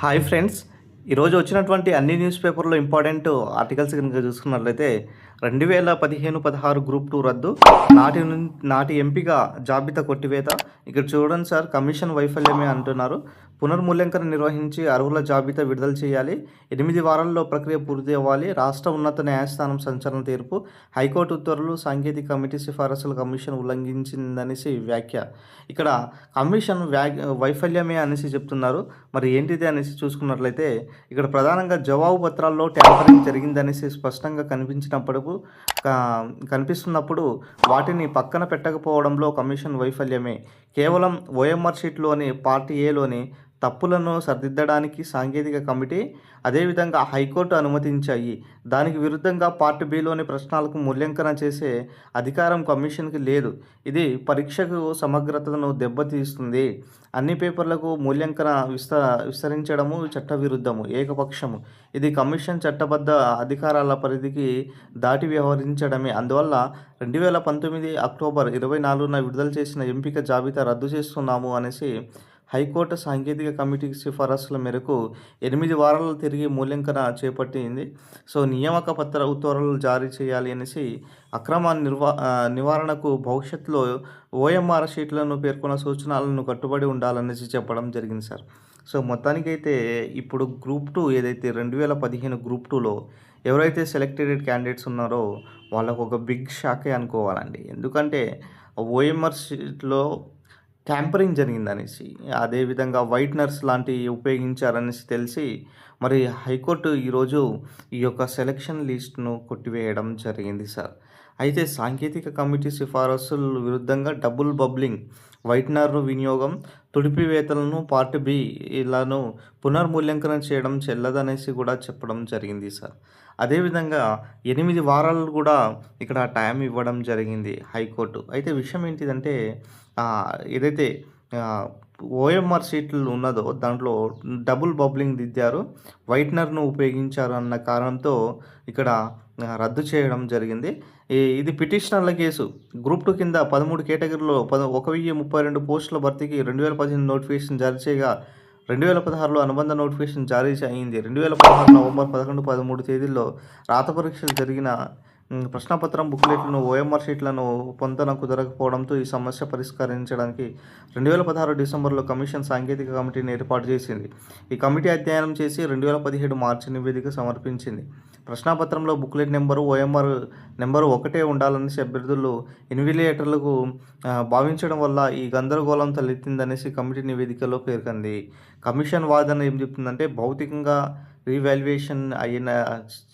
Hi friends. ఈరోజు వచ్చినటువంటి అన్ని న్యూస్ పేపర్లో ఇంపార్టెంట్ ఆర్టికల్స్ కనుక చూసుకున్నట్లయితే రెండు వేల పదిహేను పదహారు గ్రూప్ టూ రద్దు నాటి నాటి ఎంపిక జాబితా కొట్టివేత. ఇక్కడ చూడండి సార్ కమిషన్ వైఫల్యమే అంటున్నారు. పునర్మూల్యాంకన నిర్వహించి అర్హుల జాబితా విడుదల చేయాలి. ఎనిమిది వారాల్లో ప్రక్రియ పూర్తి అవ్వాలి. రాష్ట్ర ఉన్నత న్యాయస్థానం సంచలన తీర్పు. హైకోర్టు ఉత్తర్వులు సాంకేతిక కమిటీ సిఫారసుల కమిషన్ ఉల్లంఘించిందనేసి వ్యాఖ్య. ఇక్కడ కమిషన్ వ్యా వైఫల్యమే అనేసి చెప్తున్నారు. మరి ఏంటిది అనేసి చూసుకున్నట్లయితే ఇక్కడ ప్రధానంగా జవాబు పత్రాల్లో ట్యాంపరింగ్ జరిగిందనేసి స్పష్టంగా కనిపించినప్పుడు కనిపిస్తున్నప్పుడు వాటిని పక్కన పెట్టకపోవడంలో కమిషన్ వైఫల్యమే. కేవలం ఓఎంఆర్ షీట్లోని పార్టీ ఏలోని తప్పులను సరిదిద్దడానికి సాంకేతిక కమిటీ అదేవిధంగా హైకోర్టు అనుమతించాయి. దానికి విరుద్ధంగా పార్ట్ బిలోని ప్రశ్నలకు మూల్యాంకన చేసే అధికారం కమిషన్కి లేదు. ఇది పరీక్షకు సమగ్రతను దెబ్బతీస్తుంది. అన్ని పేపర్లకు మూల్యాంకన విస్త విస్తరించడము చట్టవిరుద్ధము ఏకపక్షము. ఇది కమిషన్ చట్టబద్ధ అధికారాల పరిధికి దాటి వ్యవహరించడమే. అందువల్ల రెండు వేల పంతొమ్మిది అక్టోబర్ ఇరవై నాలుగున విడుదల చేసిన ఎంపిక జాబితా రద్దు చేస్తున్నాము అనేసి హైకోర్టు సాంకేతిక కమిటీ సిఫారసుల మేరకు ఎనిమిది వారాలు తిరిగి మూల్యాంకన చేపట్టింది. సో నియామక పత్ర ఉత్తర్వులు జారీ చేయాలి అనేసి అక్రమ నిర్వా నివారణకు భవిష్యత్తులో ఓఎంఆర్ షీట్లను పేర్కొన్న సూచనలను కట్టుబడి ఉండాలనేసి చెప్పడం జరిగింది సార్. సో మొత్తానికైతే ఇప్పుడు గ్రూప్ టూ ఏదైతే రెండు వేల పదిహేను గ్రూప్ టూలో ఎవరైతే సెలెక్టెడ్ క్యాండిడేట్స్ ఉన్నారో వాళ్ళకు ఒక బిగ్ షాకే అనుకోవాలండి. ఎందుకంటే ఓఎంఆర్ షీట్లో ట్యాంపరింగ్ జరిగిందనేసి అదేవిధంగా వైట్నర్స్ లాంటివి ఉపయోగించారనేసి తెలిసి మరి హైకోర్టు ఈరోజు ఈ యొక్క సెలక్షన్ లిస్ట్ను కొట్టివేయడం జరిగింది సార్. అయితే సాంకేతిక కమిటీ సిఫారసుల విరుద్ధంగా డబుల్ బబ్లింగ్ వైట్నర్ వినియోగం తుడిపివేతలను పార్ట్ బి ఇలాను పునర్మూల్యాంకనం చేయడం చెల్లదనేసి కూడా చెప్పడం జరిగింది సార్. అదేవిధంగా ఎనిమిది వారాలు కూడా ఇక్కడ టైం ఇవ్వడం జరిగింది హైకోర్టు. అయితే విషయం ఏంటిదంటే ఏదైతే ఓఎంఆర్ సీట్లు ఉన్నదో దాంట్లో డబుల్ బబ్లింగ్ దిద్దారు. వైట్నర్ను ఉపయోగించారు అన్న కారణంతో ఇక్కడ రద్దు చేయడం జరిగింది. ఇది పిటిషనర్ల కేసు. గ్రూప్ టూ కింద పదమూడు కేటగిరీలో పద ఒక వెయ్యి ముప్పై రెండు పోస్టుల భర్తీకి రెండు వేల పదిహేను నోటిఫికేషన్ జారీ చేయగా రెండు వేల పదహారులో అనుబంధ నోటిఫికేషన్ జారీ అయింది. రెండు వేల పదహారు నవంబర్ పదకొండు పదమూడు తేదీల్లో రాత పరీక్షలు జరిగిన ప్రశ్నపత్రం బుక్లెట్లను ఓఎంఆర్ షీట్లను పొందన కుదరకపోవడంతో ఈ సమస్య పరిష్కరించడానికి రెండు వేల పదహారు డిసెంబర్లో కమిషన్ సాంకేతిక కమిటీని ఏర్పాటు చేసింది. ఈ కమిటీ అధ్యయనం చేసి రెండు వేల పదిహేడు మార్చి నివేదిక సమర్పించింది. ప్రశ్నాపత్రంలో బుక్లెట్ నెంబరు ఓఎంఆర్ నెంబరు ఒకటే ఉండాలనేసి అభ్యర్థులు ఇన్విలేటర్లకు భావించడం వల్ల ఈ గందరగోళం తలెత్తిందనేసి కమిటీ నివేదికలో పేర్కొంది. కమిషన్ వాదన ఏం చెప్తుందంటే భౌతికంగా రీవాల్యుయేషన్ అయిన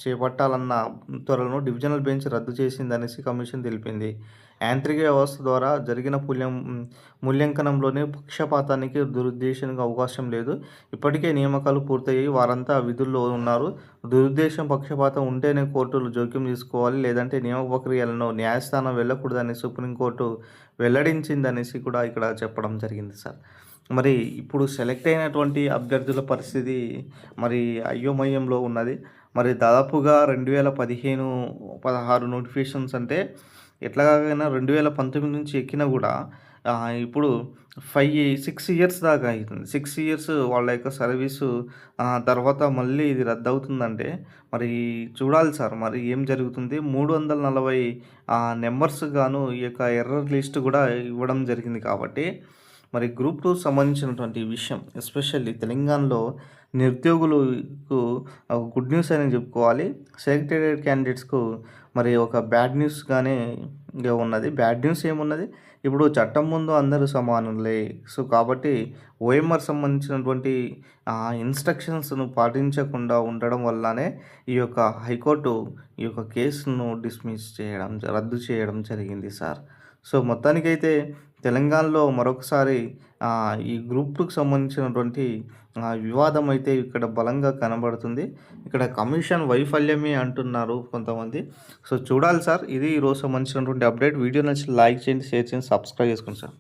చేపట్టాలన్న త్వరలను డివిజనల్ బెంచ్ రద్దు చేసిందనేసి కమిషన్ తెలిపింది. యాంత్రిక వ్యవస్థ ద్వారా జరిగిన పుల్యం మూల్యాంకనంలోనే పక్షపాతానికి దురుద్దేశానికి అవకాశం లేదు. ఇప్పటికే నియామకాలు పూర్తయ్యి వారంతా విధుల్లో ఉన్నారు. దురుద్దేశం పక్షపాతం ఉంటేనే కోర్టులు జోక్యం తీసుకోవాలి లేదంటే నియామక ప్రక్రియలను న్యాయస్థానం వెళ్ళకూడదని సుప్రీంకోర్టు వెల్లడించిందనేసి కూడా ఇక్కడ చెప్పడం జరిగింది సార్. మరి ఇప్పుడు సెలెక్ట్ అయినటువంటి అభ్యర్థుల పరిస్థితి మరి అయోమయంలో ఉన్నది. మరి దాదాపుగా రెండు వేల పదిహేను పదహారు నోటిఫికేషన్స్ అంటే ఎట్లాగైనా రెండు వేల పంతొమ్మిది నుంచి ఎక్కినా కూడా ఇప్పుడు ఫైవ్ సిక్స్ ఇయర్స్ దాకా అవుతుంది సిక్స్ ఇయర్స్ వాళ్ళ యొక్క సర్వీసు తర్వాత మళ్ళీ ఇది రద్దు అవుతుందంటే మరి చూడాలి సార్. మరి ఏం జరుగుతుంది? మూడు వందల నలభై నెంబర్స్ గాను ఈ యొక్క ఎర్రర్ లిస్ట్ కూడా ఇవ్వడం జరిగింది కాబట్టి మరి గ్రూప్ టూ సంబంధించినటువంటి విషయం ఎస్పెషల్లీ తెలంగాణలో నిరుద్యోగులకు ఒక గుడ్ న్యూస్ అని చెప్పుకోవాలి. సెలెక్టెడ్ క్యాండిడేట్స్కు మరి ఒక బ్యాడ్ న్యూస్గానే కానీ ఉన్నది. బ్యాడ్ న్యూస్ ఏమున్నది? ఇప్పుడు చట్టం ముందు అందరూ సమానులే. సో కాబట్టి ఓఎంఆర్ సంబంధించినటువంటి ఇన్స్ట్రక్షన్స్ను పాటించకుండా ఉండడం వల్లనే ఈ యొక్క హైకోర్టు ఈ యొక్క కేసును డిస్మిస్ చేయడం రద్దు చేయడం జరిగింది సార్. సో మొత్తానికైతే తెలంగాణలో మరొకసారి ఈ గ్రూప్ టూకి సంబంధించినటువంటి వివాదం అయితే ఇక్కడ బలంగా కనబడుతుంది. ఇక్కడ కమిషన్ వైఫల్యమే అంటున్నారు కొంతమంది. సో చూడాలి సార్. ఇది ఈరోజు సంబంధించినటువంటి అప్డేట్. వీడియో నచ్చి లైక్ చేయండి షేర్ చేయండి సబ్స్క్రైబ్ చేసుకోండి సార్.